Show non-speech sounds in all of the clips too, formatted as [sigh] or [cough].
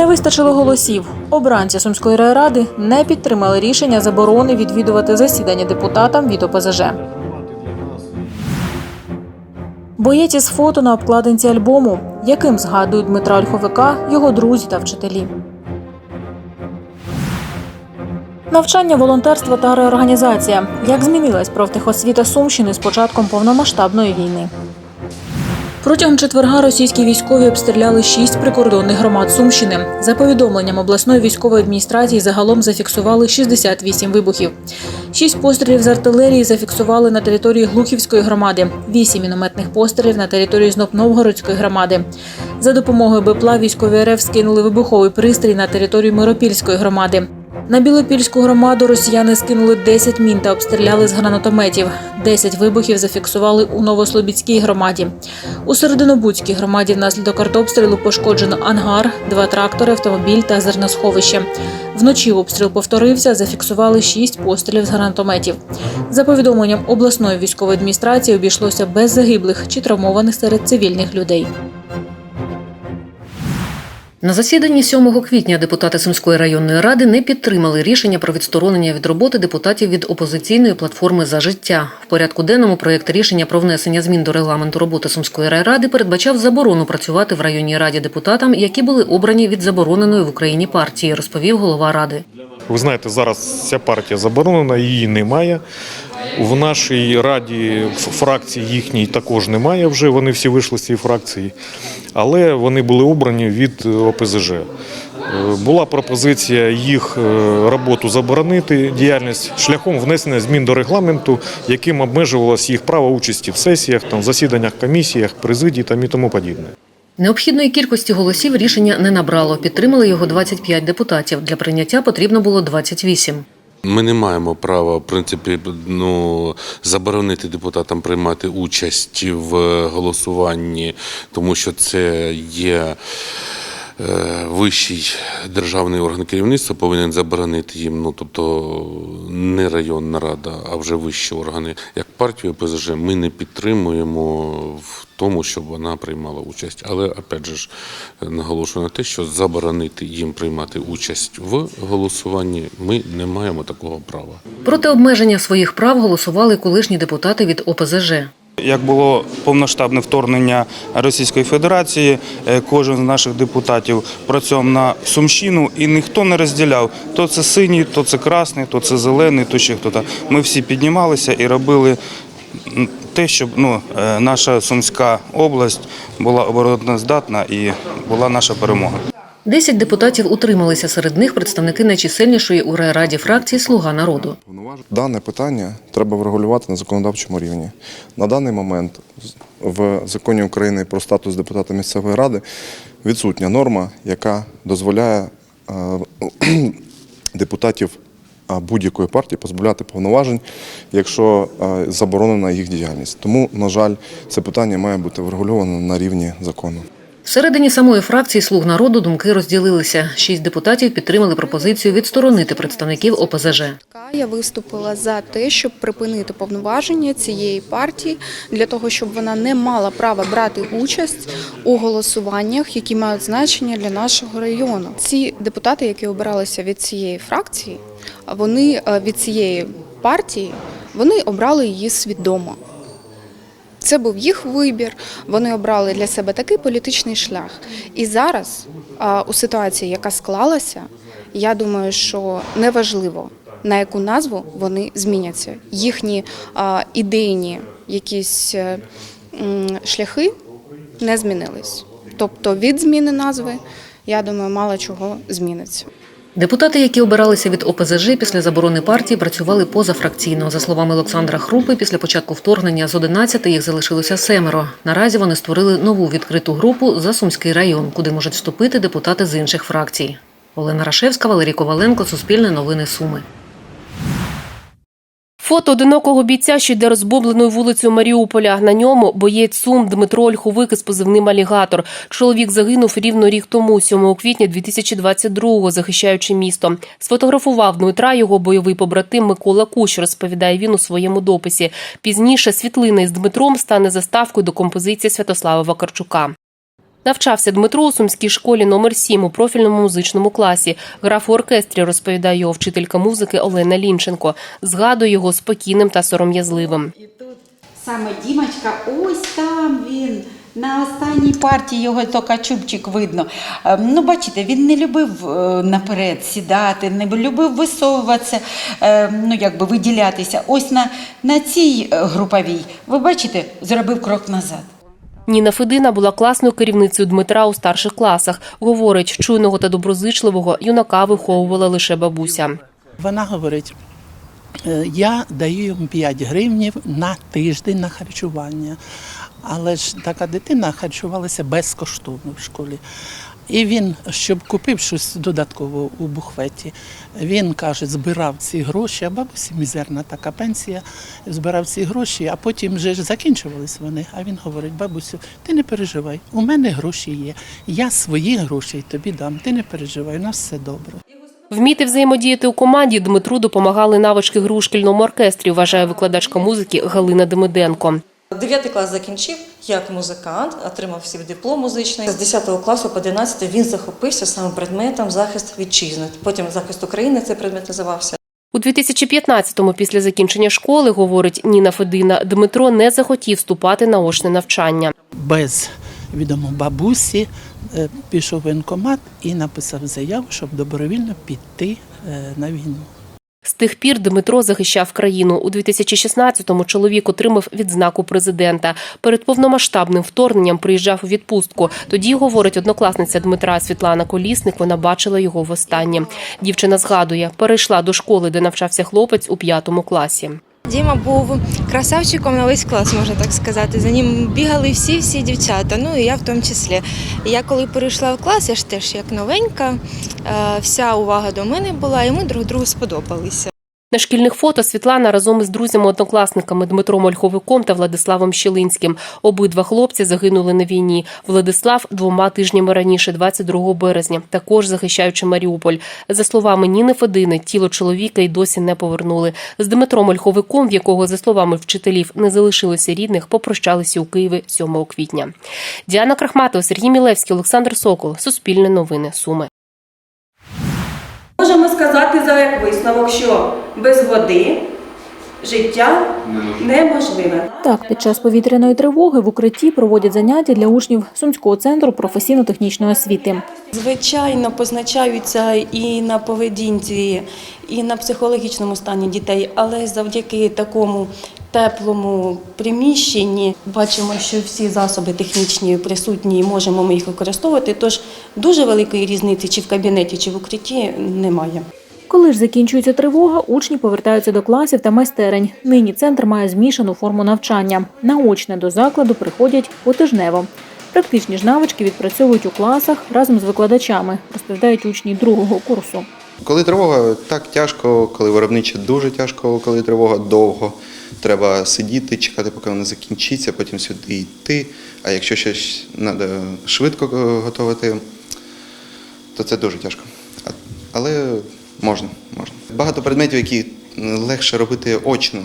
Не вистачило голосів. Обранці Сумської райради не підтримали рішення заборони відвідувати засідання депутатам від ОПЗЖ. Боєць із фото на обкладинці альбому, яким згадують Дмитра Ольховика його друзі та вчителі. Навчання, волонтерство та реорганізація. Як змінилась профтехосвіта Сумщини з початком повномасштабної війни? Протягом четверга російські військові обстріляли шість прикордонних громад Сумщини. За повідомленням обласної військової адміністрації, загалом зафіксували 68 вибухів. Шість пострілів з артилерії зафіксували на території Глухівської громади, вісім мінометних пострілів на території Знопновгородської громади. За допомогою БПЛА військові РФ скинули вибуховий пристрій на територію Миропільської громади. На Білопільську громаду росіяни скинули 10 мін та обстріляли з гранатометів. 10 вибухів зафіксували у Новослобідській громаді. У Серединобудській громаді внаслідок артобстрілу пошкоджено ангар, два трактори, автомобіль та зерносховище. Вночі обстріл повторився, зафіксували 6 пострілів з гранатометів. За повідомленням обласної військової адміністрації обійшлося без загиблих чи травмованих серед цивільних людей. На засіданні 7 квітня депутати Сумської районної ради не підтримали рішення про відсторонення від роботи депутатів від опозиційної платформи за життя. В порядку денному проєкт рішення про внесення змін до регламенту роботи Сумської райради передбачав заборону працювати в районній раді депутатам, які були обрані від забороненої в Україні партії, розповів голова ради. Ви знаєте, зараз ця партія заборонена, її немає. В нашій раді фракції їхній також немає вже. Вони всі вийшли з цієї фракції, але вони були обрані від е, ОПЗЖ. Е, Була пропозиція їх е, роботу заборонити, діяльність шляхом внесення змін до регламенту, яким обмежувалось їх право участі в сесіях, там, засіданнях, комісіях, президії там і тому подібне. Необхідної кількості голосів рішення не набрало. Підтримали його 25 депутатів. Для прийняття потрібно було 28. Ми не маємо права, в принципі, ну заборонити депутатам приймати участь в голосуванні, тому що це є. е, Вищий державний орган керівництва повинен заборонити їм, ну тобто не районна рада, а вже вищі органи. Як партію ПЗЖ ми не підтримуємо в тому, щоб вона приймала участь. Але опять же ж наголошую на те, що заборонити їм приймати участь в голосуванні ми не маємо такого права. Проти обмеження своїх прав голосували колишні депутати від ОПЗЖ. Як було повноштабне вторгнення Російської Федерації, е, кожен з наших депутатів працював на Сумщину і ніхто не розділяв. То це синій, то це красний, то це зелений, то ще хто-то. Ми всі піднімалися і робили те, щоб ну, е, наша Сумська область була обороноздатна і була наша перемога. Десять депутатів утрималися. Серед них представники найчисельнішої у райраді фракції Слуга народу. Дане питання треба врегулювати на законодавчому рівні. На даний момент в законі України про статус депутата місцевої ради відсутня норма, яка дозволяє е, [clears throat] депутатів будь-якої партії позбавляти повноважень, якщо е, заборонена їх діяльність. Тому, на жаль, це питання має бути врегульовано на рівні закону. Всередині самої фракції Слуг народу думки розділилися. Шість депутатів підтримали пропозицію відсторонити представників ОПЗЖ. Я виступила за те, щоб припинити повноваження цієї партії для того, щоб вона не мала права брати участь у голосуваннях, які мають значення для нашого району. Ці депутати, які обиралися від цієї фракції, вони е, від цієї партії, вони обрали її свідомо. Це був їх вибір. Вони обрали для себе такий політичний шлях. І зараз, у ситуації, яка склалася, я думаю, що неважливо, на яку назву вони зміняться. Їхні ідейні якісь е, шляхи не змінились. Тобто від зміни назви, я думаю, мало чого зміниться. Депутати, які обиралися від ОПЗЖ після заборони партії, працювали позафракційно. За словами Олександра Хрупи, після початку вторгнення з 11 їх залишилося семеро. Наразі вони створили нову відкриту групу за Сумський район, куди можуть вступити депутати з інших фракцій. Олена Рашевська, Валерій Коваленко, Суспільне новини Суми. Фото одинокого бійця, що йде розбомбленою вулицею Маріуполя. На ньому боєць Сум Дмитро Ольховик із позивним алігатор. Чоловік загинув рівно рік тому, 7 квітня 2022-го, захищаючи місто. Сфотографував Дмитра його бойовий побратим Микола Кущ, розповідає він у своєму дописі. Пізніше світлина із Дмитром стане заставкою до композиції Святослава Вакарчука. Навчався Дмитро у сумській школі номер 7 у профільному музичному класі. Грав у оркестрі, розповідає його вчителька музики Олена Лінченко. Згадує його спокійним та сором'язливим. Тут Саме Дімочка, ось там він. На останній партії його тільки чубчик видно. Е, Ну, бачите, він не любив е, наперед сідати, не любив висовуватися, е, ну якби виділятися. Ось на, на цій груповій, ви бачите, зробив крок назад. Ніна Федина була класною керівницею Дмитра у старших класах. Говорить, чуйного та доброзичливого юнака виховувала лише бабуся. Вона говорить: «Е, я даю йому 5 гривнів на тиждень на харчування. Але ж така дитина харчувалася безкоштовно в школі. І він, щоб купив щось додатково у бухветі, він каже, збирав ці гроші, а бабусі мізерна така пенсія, збирав ці гроші, а потім вже ж закінчувались вони. А він говорить: бабусю, ти не переживай, у мене гроші є. Я свої гроші тобі дам. Ти не переживай, у нас все добре. Вміти взаємодіяти у команді Дмитру допомагали навички гри у шкільному оркестрі, вважає викладачка музики Галина Демиденко. Дев'ятий клас закінчив як музикант, отримав свій диплом музичний. З 10 класу по 11 він захопився саме предметом захист вітчизни. Потім захист України цей предмет називався. У 2015-му, після закінчення школи, говорить Ніна Федина, Дмитро не захотів вступати на очне навчання. без відомо бабусі е, пішов в воєнкомат і написав заяву, щоб добровільно піти е, на війну. З тих пір Дмитро захищав країну. У 2016-му чоловік отримав відзнаку президента. Перед повномасштабним вторгненням приїжджав у відпустку. Тоді, говорить однокласниця Дмитра Світлана Колісник, вона бачила його востаннє. Дівчина згадує, перейшла до школи, де навчався хлопець у п'ятому класі. Діма був красавчиком на весь клас, можна так сказати. За ним бігали всі всі дівчата, ну і я в тому числі. Я коли перейшла в клас, я ж теж як новенька, е, вся увага до мене була, і ми друг другу сподобалися. На шкільних фото Світлана разом із друзями-однокласниками Дмитром Ольховиком та Владиславом Щелинським. Обидва хлопці загинули на війні. Владислав двома тижнями раніше, 22 березня, також захищаючи Маріуполь. За словами Ніни Федини, тіло чоловіка й досі не повернули. З Дмитром Ольховиком, в якого, за словами вчителів, не залишилося рідних, попрощалися у Києві 7 квітня. Діана Крахматова, Сергій Мілевський, Олександр Сокол. Суспільне новини. Суми. Можемо сказати за як висновок, що без води життя неможливе. Так, під час повітряної тривоги в укритті проводять заняття для учнів Сумського центру професійно-технічної освіти. Звичайно, позначаються і на поведінці, і на психологічному стані дітей, але завдяки такому теплому приміщенні бачимо, що всі засоби технічні присутні і можемо ми їх використовувати. Тож дуже великої різниці, чи в кабінеті, чи в укритті немає. Коли ж закінчується тривога, учні повертаються до класів та майстерень. Нині центр має змішану форму навчання. Наочне до закладу приходять потижнево. Практичні ж навички відпрацьовують у класах разом з викладачами, розповідають учні другого курсу. Коли тривога, так тяжко, коли виробниче дуже тяжко, коли тривога довго. Треба сидіти, чекати, поки вона закінчиться, потім сюди йти. А якщо щось треба швидко е, готувати, то це дуже тяжко. Але можна, можна. Багато предметів, які легше робити очно,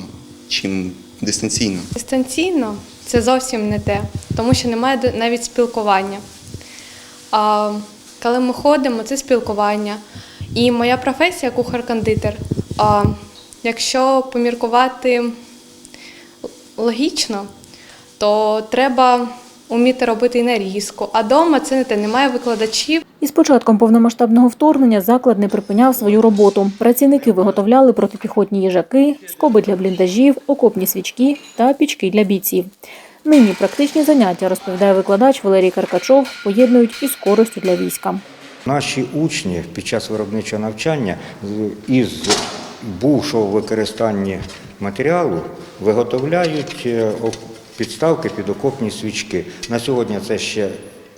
чим дистанційно. Дистанційно це зовсім не те, тому що немає навіть спілкування. А коли ми ходимо, це спілкування. І моя професія кухар-кондитер. Якщо поміркувати логічно, то треба вміти робити і нарізку. А вдома це не те, немає викладачів. Із початком повномасштабного вторгнення заклад не припиняв свою роботу. Працівники виготовляли протипіхотні їжаки, скоби для бліндажів, окопні свічки та пічки для бійців. Нині практичні заняття, розповідає викладач Валерій Каркачов, поєднують із користю для війська. Наші учні під час виробничого навчання з- із бувшого використання матеріалу виготовляють е, підставки під окопні свічки. На сьогодні це ще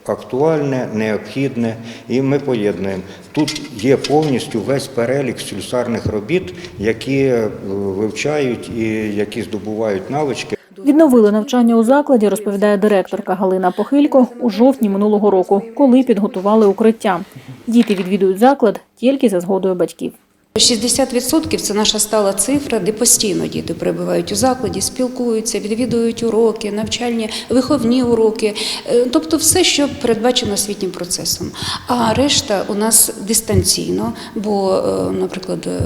актуальне, необхідне, і ми поєднуємо. Тут є повністю весь перелік слюсарних робіт, які е, вивчають і які здобувають навички. Відновили навчання у закладі, розповідає директорка Галина Похилько у жовтні минулого року, коли підготували укриття. Діти відвідують заклад тільки за згодою батьків. 60% – це наша стала цифра, де постійно діти перебувають у закладі, спілкуються, відвідують уроки, навчальні, виховні уроки, е, тобто все, що передбачено освітнім процесом. А решта у нас дистанційно, бо, е, наприклад, е,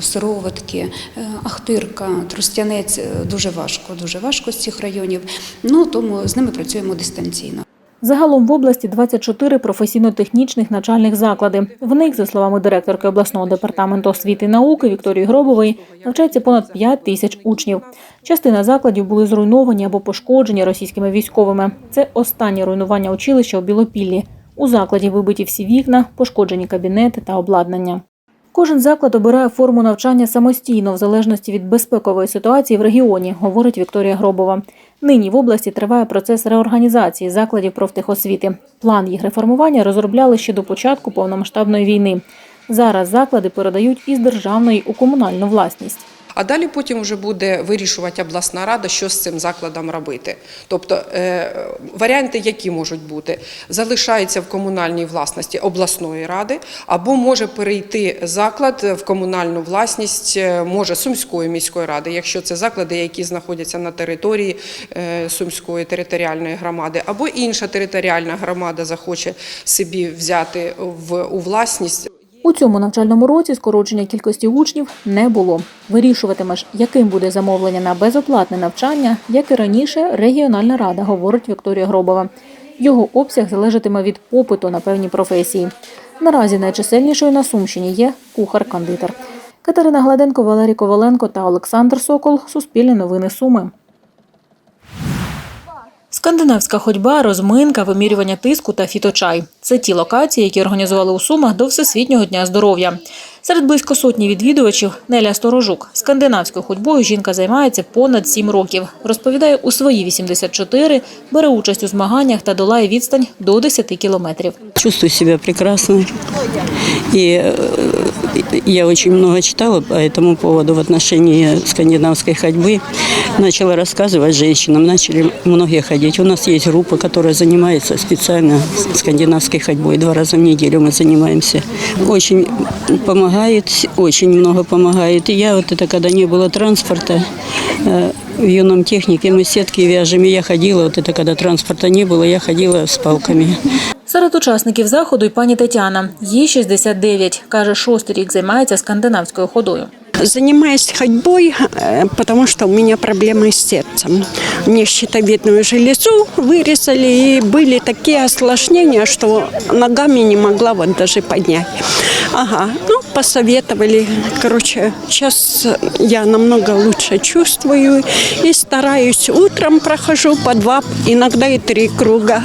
сироватки, Ахтирка, Тростянець е, дуже важко, дуже важко з цих районів. Ну тому з ними працюємо дистанційно. Загалом в області 24 професійно-технічних навчальних заклади. В них, за словами директорки обласного департаменту освіти і науки Вікторії Гробової, навчається понад 5 тисяч учнів. Частина закладів були зруйновані або пошкоджені російськими військовими. Це останнє руйнування училища у Білопіллі. У закладі вибиті всі вікна, пошкоджені кабінети та обладнання. Кожен заклад обирає форму навчання самостійно, в залежності від безпекової ситуації в регіоні, говорить Вікторія Гробова. Нині в області триває процес реорганізації закладів профтехосвіти. План їх реформування розробляли ще до початку повномасштабної війни. Зараз заклади передають із державної у комунальну власність. А далі потім вже буде вирішувати обласна рада, що з цим закладом робити. Тобто е, варіанти, які можуть бути, залишається в комунальній власності обласної ради, або може перейти заклад в комунальну власність, е, може Сумської міської ради, якщо це заклади, які знаходяться на території е, Сумської територіальної громади, або інша територіальна громада захоче собі взяти в у власність. У цьому навчальному році скорочення кількості учнів не було. Вирішуватимеш, яким буде замовлення на безоплатне навчання, як і раніше, регіональна рада, говорить Вікторія Гробова. Його обсяг залежатиме від попиту на певні професії. Наразі найчисельнішою на Сумщині є кухар-кондитер. Катерина Гладенко, Валерій Коваленко та Олександр Сокол. Суспільне новини Суми. Скандинавська ходьба, розминка, вимірювання тиску та фіточай це ті локації, які організували у Сумах до Всесвітнього дня здоров'я. Серед близько сотні відвідувачів Неля Сторожук. Скандинавською ходьбою жінка займається понад сім років. Розповідає, у свої 84 бере участь у змаганнях та долає відстань до 10 кілометрів. Чувствую себя прекрасно. И э, я очень много читала по этому поводу в отношении скандинавской ходьбы. Начала рассказывать женщинам, начали многие ходить. У нас есть группа, которая занимается специально скандинавской ходьбой. Два раза в неделю мы занимаемся. Очень помогает, очень много помогает. И я вот это, когда не было транспорта, э, в юном технике мы сетки вяжем. И я ходила, вот это, когда транспорта не было, я ходила с палками. Серед учасників заходу й пані Тетяна. Їй 69. Каже, шостий рік займається скандинавською ходою. Занимаюсь ходьбой, э, потому что у меня проблемы с сердцем. Мне щитовидную железу вырезали, и были такие осложнения, что ногами не могла вот даже поднять. Ага, ну, посоветовали. Короче, сейчас я намного лучше чувствую и стараюсь. Утром прохожу по два, иногда и три круга.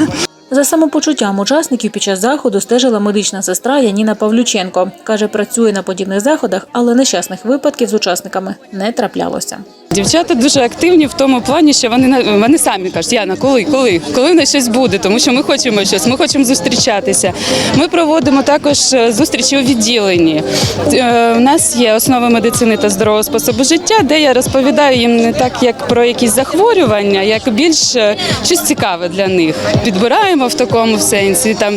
За самопочуттям учасників під час заходу стежила медична сестра Яніна Павлюченко. Каже, працює на подібних заходах, але нещасних випадків з учасниками не траплялося. Дівчата дуже активні в тому плані, що вони вони самі кажуть, Яна, коли, коли, коли в нас щось буде, тому що ми хочемо щось, ми хочемо зустрічатися. Ми проводимо також е, зустрічі у відділенні. Е, У нас є основи медицини та здорового способу життя, де я розповідаю їм не так, як про якісь захворювання, як більш е, щось цікаве для них. Підбираємо в такому сенсі, там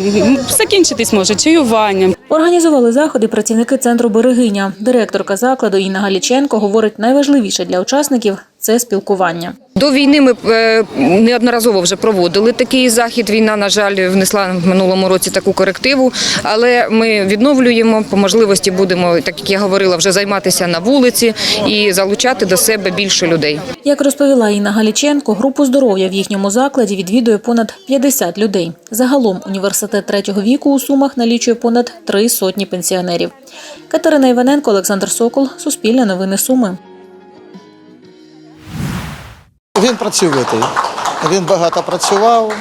закінчитись може чаюванням. Організували заходи працівники центру Берегиня. Директорка закладу Інна Галіченко говорить, найважливіше для учасників це спілкування. До війни ми е, неодноразово вже проводили такий захід. Війна, на жаль, внесла в минулому році таку корективу, але ми відновлюємо по можливості будемо, так як я говорила, вже займатися на вулиці і залучати до себе більше людей. Як розповіла Інна Галіченко, групу здоров'я в їхньому закладі відвідує понад 50 людей. Загалом університет третього віку у Сумах налічує понад три сотні пенсіонерів. Катерина Іваненко, Олександр Сокол, Суспільне новини Суми. Він працьовитий. Він багато працював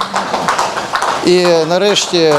і нарешті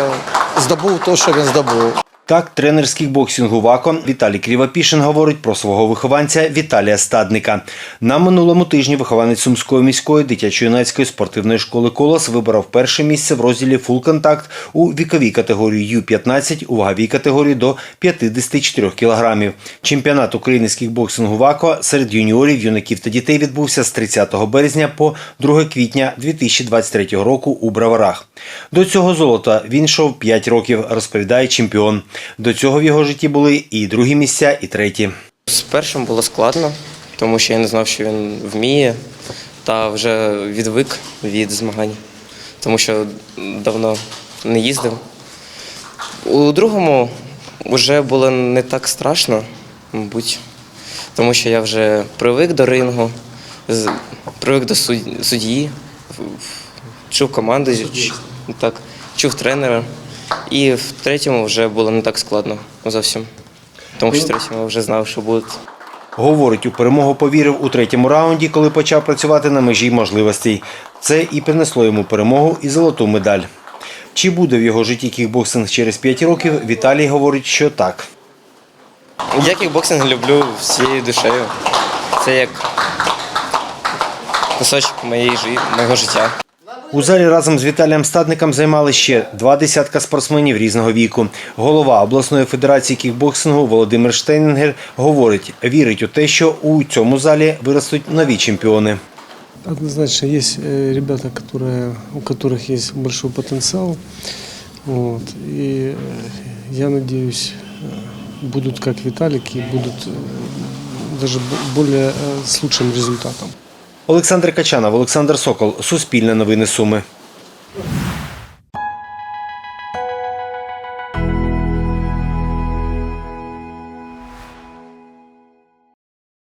здобув те, що він здобув. Так, тренер з кікбоксингу ВАКО Віталій Крівопішин говорить про свого вихованця Віталія Стадника. На минулому тижні вихованець Сумської міської дитячо-юнацької спортивної школи Колос виборов перше місце в розділі «Фул контакт» у віковій категорії Ю-15 у ваговій категорії до 54 кілограмів. Чемпіонат України з кікбоксингу ВАКО серед юніорів, юнаків та дітей відбувся з 30 березня по 2 квітня 2023 року у Браварах. До цього золота він йшов 5 років, розповідає чемпіон. До цього в його житті були і другі місця, і треті. З першим було складно, тому що я не знав, що він вміє, та вже відвик від змагань, тому що давно не їздив. У другому вже було не так страшно, мабуть, тому що я вже привик до рингу, привик до судді, чув команди, ч- так, чув тренера. І в третьому вже було не так складно зовсім. Тому що в третьому вже знав, що буде. Говорить, у перемогу повірив у третьому раунді, коли почав працювати на межі можливостей. Це і принесло йому перемогу і золоту медаль. Чи буде в його житті кікбоксинг через 5 років, Віталій говорить, що так. Я кікбоксинг люблю всією душею. Це як кусочок моєї моєго життя. У залі разом з Віталієм Стадником займали ще два десятка спортсменів різного віку. Голова обласної федерації кікбоксингу Володимир Штейнінгер говорить, вірить у те, що у цьому залі виростуть нові чемпіони. Однозначно есть э, ребята, которые, у которых есть большой потенциал. Вот, и э, я надеюсь, э, будут как Виталик и будут э, даже б- более э, с лучшим результатом. Олександр Качанов, Олександр Сокол, Суспільне новини Суми.